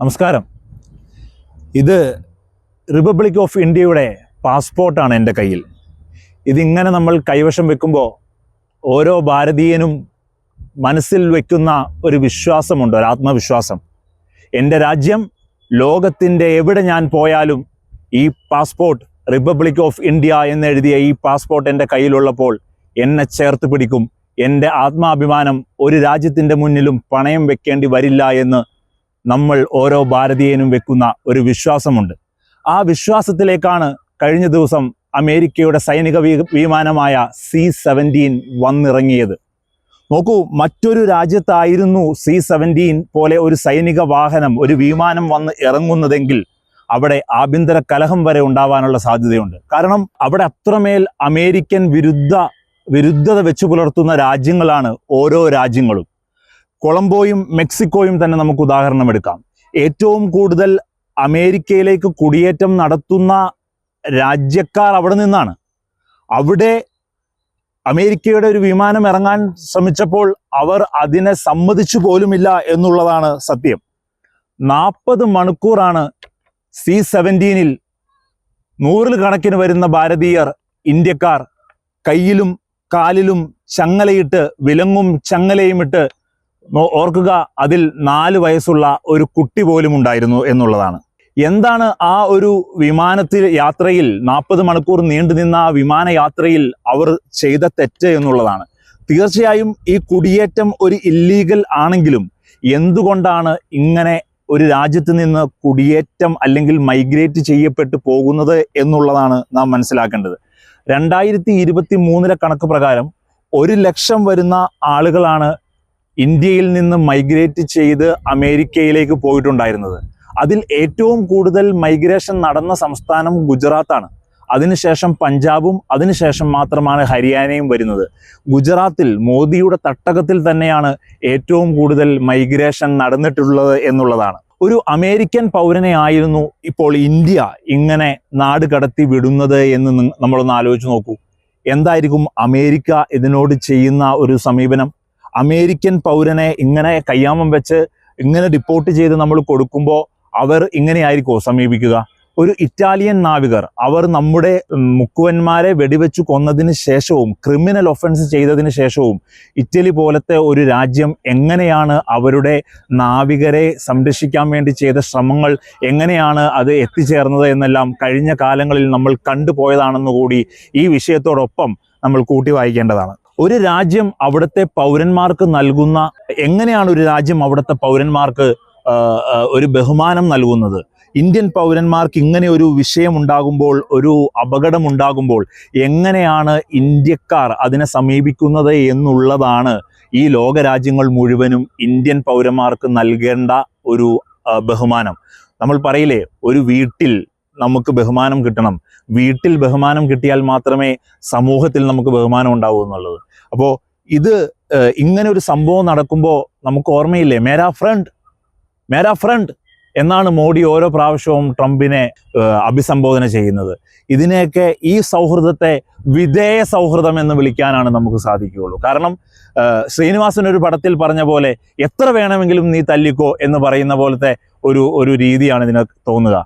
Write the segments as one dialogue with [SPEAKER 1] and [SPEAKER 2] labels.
[SPEAKER 1] നമസ്കാരം. ഇത് republic of ഇന്ത്യയുടെ പാസ്പോർട്ടാണ് എന്റെ കയ്യിൽ. ഇതിങ്ങനെ നമ്മൾ കൈവശം വെക്കുമ്പോൾ ഓരോ ഭാരതീയനും മനസ്സിൽ വെക്കുന്ന ഒരു വിശ്വാസമുണ്ട് ഒരു ആത്മവിശ്വാസം. എന്റെ രാജ്യം ലോകത്തിന്റെ എവിടെ ഞാൻ പോയാലും ഈ പാസ്പോർട്ട് റിപ്പബ്ലിക് ഓഫ് ഇന്ത്യ എന്നെഴുതിയ ഈ പാസ്പോർട്ട് എന്റെ കയ്യിലുള്ളപ്പോൾ എന്നെ ചേർത്ത് പിടിക്കും. എന്റെ ആത്മാഭിമാനം ഒരു രാജ്യത്തിന്റെ മുന്നിലും പണയം വെക്കേണ്ടി വരില്ല എന്ന് നമ്മൾ ഓരോ ഭാരതീയനും വെക്കുന്ന ഒരു വിശ്വാസമുണ്ട്. ആ വിശ്വാസത്തിലേക്കാണ് കഴിഞ്ഞ ദിവസം അമേരിക്കയുടെ സൈനിക വിമാനമായ സി സെവന്റീൻ വന്നിറങ്ങിയത്. നോക്കൂ മറ്റൊരു രാജ്യത്തായിരുന്നു സി സെവന്റീൻ പോലെ ഒരു സൈനിക വാഹനം ഒരു വിമാനം വന്ന് ഇറങ്ങുന്നതെങ്കിൽ അവിടെ ആഭ്യന്തര കലഹം വരെ ഉണ്ടാവാനുള്ള സാധ്യതയുണ്ട്. കാരണം അവിടെ അത്രമേൽ അമേരിക്കൻ വിരുദ്ധ വിരുദ്ധത വെച്ചു പുലർത്തുന്ന രാജ്യങ്ങളാണ് ഓരോ രാജ്യങ്ങളും. കൊളംബോയും മെക്സിക്കോയും തന്നെ നമുക്ക് ഉദാഹരണം എടുക്കാം. ഏറ്റവും കൂടുതൽ അമേരിക്കയിലേക്ക് കുടിയേറ്റം നടത്തുന്ന രാജ്യക്കാർ അവിടെ നിന്നാണ്. അവിടെ അമേരിക്കയുടെ ഒരു വിമാനം ഇറങ്ങാൻ ശ്രമിച്ചപ്പോൾ അവർ അതിനെ സമ്മതിച്ചു പോലുമില്ല എന്നുള്ളതാണ് സത്യം. നാൽപ്പത് മണിക്കൂറാണ് സി സെവന്റീനിൽ നൂറിൽ കണക്കിന് വരുന്ന ഭാരതീയർ ഇന്ത്യക്കാർ കയ്യിലും കാലിലും ചങ്ങലയിട്ട് വിലങ്ങും ചങ്ങലയും ഇട്ട് നോ- ഓർക്കുക അതിൽ നാല് വയസ്സുള്ള ഒരു കുട്ടി പോലും ഉണ്ടായിരുന്നു എന്നുള്ളതാണ്. എന്താണ് ആ ഒരു വിമാനത്തിൽ യാത്രയിൽ നാൽപ്പത് മണിക്കൂർ നീണ്ടു നിന്ന ആ വിമാനയാത്രയിൽ അവർ ചെയ്ത തെറ്റ് എന്നുള്ളതാണ്. തീർച്ചയായും ഈ കുടിയേറ്റം ഒരു ഇല്ലീഗൽ ആണെങ്കിലും എന്തുകൊണ്ടാണ് ഇങ്ങനെ ഒരു രാജ്യത്ത് നിന്ന് കുടിയേറ്റം അല്ലെങ്കിൽ മൈഗ്രേറ്റ് ചെയ്യപ്പെട്ട് പോകുന്നത് എന്നുള്ളതാണ് നാം മനസ്സിലാക്കേണ്ടത്. രണ്ടായിരത്തി ഇരുപത്തി മൂന്നിലെ കണക്ക് പ്രകാരം ഒരു ലക്ഷം വരുന്ന ആളുകളാണ് ഇന്ത്യയിൽ നിന്ന് മൈഗ്രേറ്റ് ചെയ്ത് അമേരിക്കയിലേക്ക് പോയിട്ടുണ്ടായിരുന്നത്. അതിൽ ഏറ്റവും കൂടുതൽ മൈഗ്രേഷൻ നടന്ന സംസ്ഥാനം ഗുജറാത്താണ്. അതിനുശേഷം പഞ്ചാബും അതിനുശേഷം മാത്രമാണ് ഹരിയാനയും വരുന്നത്. ഗുജറാത്തിൽ മോദിയുടെ തട്ടകത്തിൽ തന്നെയാണ് ഏറ്റവും കൂടുതൽ മൈഗ്രേഷൻ നടന്നിട്ടുള്ളത് എന്നുള്ളതാണ്. ഒരു അമേരിക്കൻ പൗരനെ ആയിരുന്നു ഇപ്പോൾ ഇന്ത്യ ഇങ്ങനെ നാട് കടത്തി വിടുന്നത് എന്ന് നമ്മളൊന്ന് ആലോചിച്ച് നോക്കൂ. എന്തായിരിക്കും അമേരിക്ക ഇതിനോട് ചെയ്യുന്ന ഒരു സമീപനം? അമേരിക്കൻ പൗരനെ ഇങ്ങനെ കയ്യാമം വെച്ച് ഇങ്ങനെ ഡിപ്പോർട്ട് ചെയ്ത് നമ്മൾ കൊടുക്കുമ്പോൾ അവർ ഇങ്ങനെയായിരിക്കുമോ സമീപിക്കുക? ഒരു ഇറ്റാലിയൻ നാവികർ അവർ നമ്മുടെ മുക്കുവന്മാരെ വെടിവെച്ച് കൊന്നതിന് ശേഷവും ക്രിമിനൽ ഒഫൻസ് ചെയ്തതിന് ശേഷവും ഇറ്റലി പോലത്തെ ഒരു രാജ്യം എങ്ങനെയാണ് അവരുടെ നാവികരെ സംരക്ഷിക്കാൻ വേണ്ടി ചെയ്ത ശ്രമങ്ങൾ എങ്ങനെയാണ് അത് എത്തിച്ചേർന്നത് എന്നെല്ലാം കഴിഞ്ഞ കാലങ്ങളിൽ നമ്മൾ കണ്ടുപോയതാണെന്നുകൂടി ഈ വിഷയത്തോടൊപ്പം നമ്മൾ കൂട്ടി വായിക്കേണ്ടതാണ്. ഒരു രാജ്യം അവിടുത്തെ പൗരന്മാർക്ക് നൽകുന്ന എങ്ങനെയാണ് ഒരു രാജ്യം അവിടുത്തെ പൗരന്മാർക്ക് ഒരു ബഹുമാനം നൽകുന്നത്? ഇന്ത്യൻ പൗരന്മാർക്ക് ഇങ്ങനെ ഒരു വിഷയം ഉണ്ടാകുമ്പോൾ ഒരു അപകടം ഉണ്ടാകുമ്പോൾ എങ്ങനെയാണ് ഇന്ത്യക്കാർ അതിനെ സമീപിക്കുന്നത് എന്നുള്ളതാണ് ഈ ലോകരാജ്യങ്ങൾ മുഴുവനും ഇന്ത്യൻ പൗരന്മാർക്ക് നൽകേണ്ട ഒരു ബഹുമാനം. നമ്മൾ പറയില്ലേ ഒരു വീട്ടിൽ നമുക്ക് ബഹുമാനം കിട്ടണം. വീട്ടിൽ ബഹുമാനം കിട്ടിയാൽ മാത്രമേ സമൂഹത്തിൽ നമുക്ക് ബഹുമാനം ഉണ്ടാവൂ എന്നുള്ളത്. അപ്പോൾ ഇത് ഇങ്ങനെ ഒരു സംഭവം നടക്കുമ്പോൾ നമുക്ക് ഓർമ്മയില്ലേ? മേരാ ഫ്രണ്ട്. മേരാ ഫ്രണ്ട്. എന്നാണ് മോഡി ഓരോ പ്രാവശ്യവും ട്രംപിനെ അഭിസംബോധന ചെയ്യുന്നത്. ഇതിനെയൊക്കെ ഈ സൗഹൃദത്തെ വിധേയ സൗഹൃദം എന്ന് വിളിക്കാനാണ് നമുക്ക് സാധിക്കുകയുള്ളൂ. കാരണം ശ്രീനിവാസൻ ഒരു പടത്തിൽ പറഞ്ഞ പോലെ എത്ര വേണമെങ്കിലും നീ തല്ലിക്കോ എന്ന് പറയുന്ന പോലത്തെ ഒരു ഒരു രീതിയാണ് ഇതിന് തോന്നുക.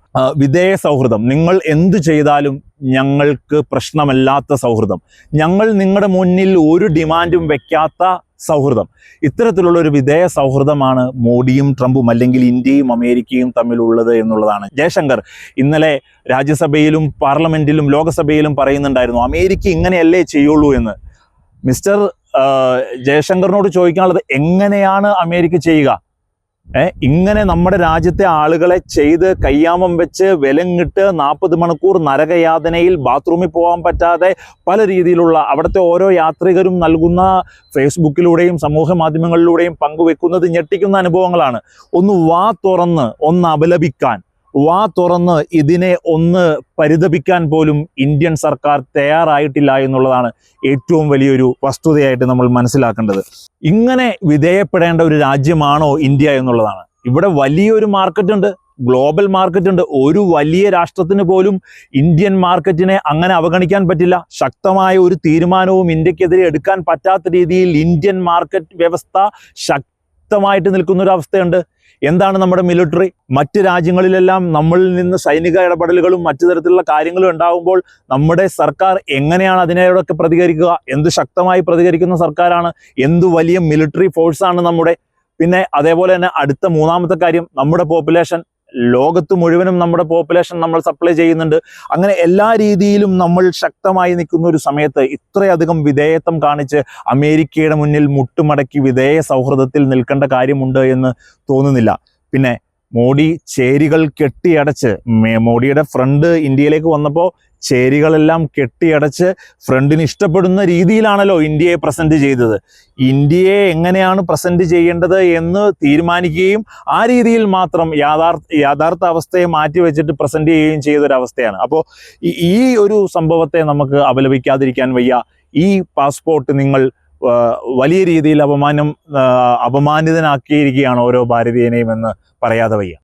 [SPEAKER 1] വിധേയ സൗഹൃദം. നിങ്ങൾ എന്തു ചെയ്താലും ഞങ്ങൾക്ക് പ്രശ്നമല്ലാത്ത സൗഹൃദം. ഞങ്ങൾ നിങ്ങളുടെ മുന്നിൽ ഒരു ഡിമാൻഡും വെക്കാത്ത സൗഹൃദം. ഇത്തരത്തിലുള്ള ഒരു വിധേയ സൗഹൃദമാണ് മോഡിയും ട്രംപും അല്ലെങ്കിൽ ഇന്ത്യയും അമേരിക്കയും തമ്മിലുള്ളത് എന്നുള്ളതാണ്. ജയശങ്കർ ഇന്നലെ രാജ്യസഭയിലും പാർലമെന്റിലും ലോകസഭയിലും പറയുന്നുണ്ടായിരുന്നു അമേരിക്ക ഇങ്ങനെയല്ലേ ചെയ്യുള്ളൂ എന്ന്. മിസ്റ്റർ ജയശങ്കറിനോട് ചോദിക്കാനുള്ളത് എങ്ങനെയാണ് അമേരിക്ക ചെയ്യുക? ഇങ്ങനെ നമ്മുടെ രാജ്യത്തെ ആളുകളെ ചെയ്ത് കയ്യാമം വെച്ച് വിലങ്ങിട്ട് നാൽപ്പത് മണിക്കൂർ നരകയാതനയിൽ ബാത്റൂമിൽ പോകാൻ പറ്റാതെ പല രീതിയിലുള്ള അവിടുത്തെ ഓരോ യാത്രികരും നൽകുന്ന ഫേസ്ബുക്കിലൂടെയും സമൂഹ മാധ്യമങ്ങളിലൂടെയും പങ്കുവെക്കുന്നത് ഞെട്ടിക്കുന്ന അനുഭവങ്ങളാണ്. ഒന്ന് വാ തുറന്ന് ഒന്ന് അപലപിക്കാൻ. വാ തുറന്ന് ഇതിനെ ഒന്ന് പരിതപിക്കാൻ പോലും ഇന്ത്യൻ സർക്കാർ തയ്യാറായിട്ടില്ല എന്നുള്ളതാണ് ഏറ്റവും വലിയൊരു വസ്തുതയായിട്ട് നമ്മൾ മനസ്സിലാക്കേണ്ടത്. ഇങ്ങനെ വിധേയപ്പെടേണ്ട ഒരു രാജ്യമാണോ ഇന്ത്യ എന്നുള്ളതാണ്. ഇവിടെ വലിയൊരു മാർക്കറ്റ് ഉണ്ട് ഗ്ലോബൽ മാർക്കറ്റ് ഉണ്ട് ഒരു വലിയ രാഷ്ട്രത്തിന് പോലും ഇന്ത്യൻ മാർക്കറ്റിനെ അങ്ങനെ അവഗണിക്കാൻ പറ്റില്ല. ശക്തമായ ഒരു തീരുമാനവും ഇന്ത്യക്കെതിരെ എടുക്കാൻ പറ്റാത്ത രീതിയിൽ ഇന്ത്യൻ മാർക്കറ്റ് വ്യവസ്ഥ ശക് ശക്തമായിട്ട് നിൽക്കുന്ന ഒരു അവസ്ഥയുണ്ട് എന്താണ് നമ്മുടെ മിലിറ്ററി മറ്റ് രാജ്യങ്ങളിലെല്ലാം നമ്മളിൽ നിന്ന് സൈനിക ഇടപെടലുകളും മറ്റു തരത്തിലുള്ള കാര്യങ്ങളും ഉണ്ടാകുമ്പോൾ നമ്മുടെ സർക്കാർ എങ്ങനെയാണ് അതിനോടൊക്കെ പ്രതികരിക്കുക? എന്ത് ശക്തമായി പ്രതികരിക്കുന്ന സർക്കാരാണ്? എന്ത് വലിയ മിലിറ്ററി ഫോഴ്സാണ് നമ്മുടെ? പിന്നെ അതേപോലെ തന്നെ അടുത്ത മൂന്നാമത്തെ കാര്യം നമ്മുടെ പോപ്പുലേഷൻ ലോകത്ത് മുഴുവനും നമ്മുടെ പോപ്പുലേഷൻ നമ്മൾ സപ്ലൈ ചെയ്യുന്നുണ്ട്. അങ്ങനെ എല്ലാ രീതിയിലും നമ്മൾ ശക്തമായി നിൽക്കുന്ന ഒരു സമയത്ത് ഇത്രയധികം വിധേയത്വം കാണിച്ച് അമേരിക്കയുടെ മുന്നിൽ മുട്ടുമടക്കി വിധേയ സൗഹൃദത്തിൽ നിൽക്കേണ്ട കാര്യമുണ്ട് എന്ന് തോന്നുന്നില്ല. പിന്നെ മോഡി ചേരികൾ കെട്ടിയടച്ച് മോഡിയുടെ ഫ്രണ്ട് ഇന്ത്യയിലേക്ക് വന്നപ്പോൾ ചേരികളെല്ലാം കെട്ടിയടച്ച് ഫ്രണ്ടിന് ഇഷ്ടപ്പെടുന്ന രീതിയിലാണല്ലോ ഇന്ത്യയെ പ്രസന്റ് ചെയ്തത്. ഇന്ത്യയെ എങ്ങനെയാണ് പ്രസന്റ് ചെയ്യേണ്ടത് എന്ന് തീരുമാനിക്കുകയും ആ രീതിയിൽ മാത്രം യാഥാർത്ഥ യാഥാർത്ഥ അവസ്ഥയെ മാറ്റിവെച്ചിട്ട് പ്രസന്റ് ചെയ്യുകയും ചെയ്തൊരവസ്ഥയാണ്. അപ്പോൾ ഈ- ഒരു സംഭവത്തെ നമുക്ക് അപലപിക്കാതിരിക്കാൻ വയ്യ. ഈ പാസ്പോർട്ട് നിങ്ങൾ വലിയ രീതിയിൽ അപമാനം അപമാനിതനാക്കിയിരിക്കുകയാണ് ഓരോ ഭാരതീയനെയും എന്ന് പറയാതെ വയ്യ.